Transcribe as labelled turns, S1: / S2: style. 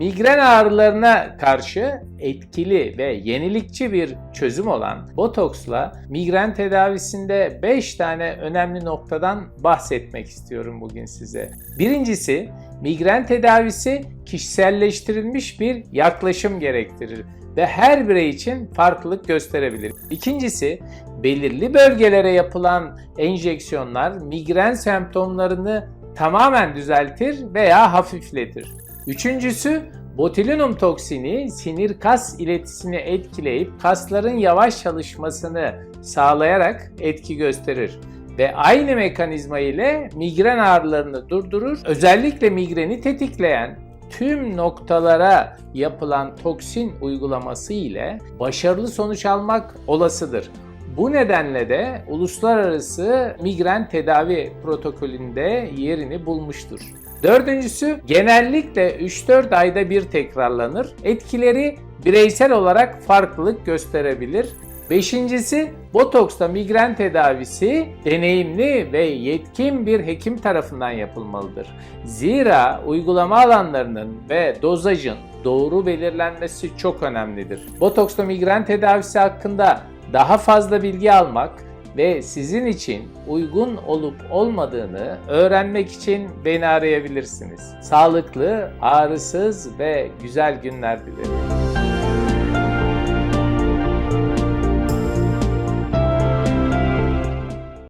S1: Migren ağrılarına karşı etkili ve yenilikçi bir çözüm olan botoksla migren tedavisinde 5 tane önemli noktadan bahsetmek istiyorum bugün size. Birincisi, migren tedavisi kişiselleştirilmiş bir yaklaşım gerektirir ve her birey için farklılık gösterebilir. İkincisi, belirli bölgelere yapılan enjeksiyonlar migren semptomlarını tamamen düzeltir veya hafifletir. Üçüncüsü, botulinum toksini sinir kas iletisini etkileyip kasların yavaş çalışmasını sağlayarak etki gösterir ve aynı mekanizma ile migren ağrılarını durdurur. Özellikle migreni tetikleyen tüm noktalara yapılan toksin uygulaması ile başarılı sonuç almak olasıdır. Bu nedenle de uluslararası migren tedavi protokolünde yerini bulmuştur. Dördüncüsü genellikle 3-4 ayda bir tekrarlanır. Etkileri bireysel olarak farklılık gösterebilir. Beşincisi botoksla migren tedavisi deneyimli ve yetkin bir hekim tarafından yapılmalıdır. Zira uygulama alanlarının ve dozajın doğru belirlenmesi çok önemlidir. Botoksla migren tedavisi hakkında daha fazla bilgi almak ve sizin için uygun olup olmadığını öğrenmek için beni arayabilirsiniz. Sağlıklı, ağrısız ve güzel günler dilerim.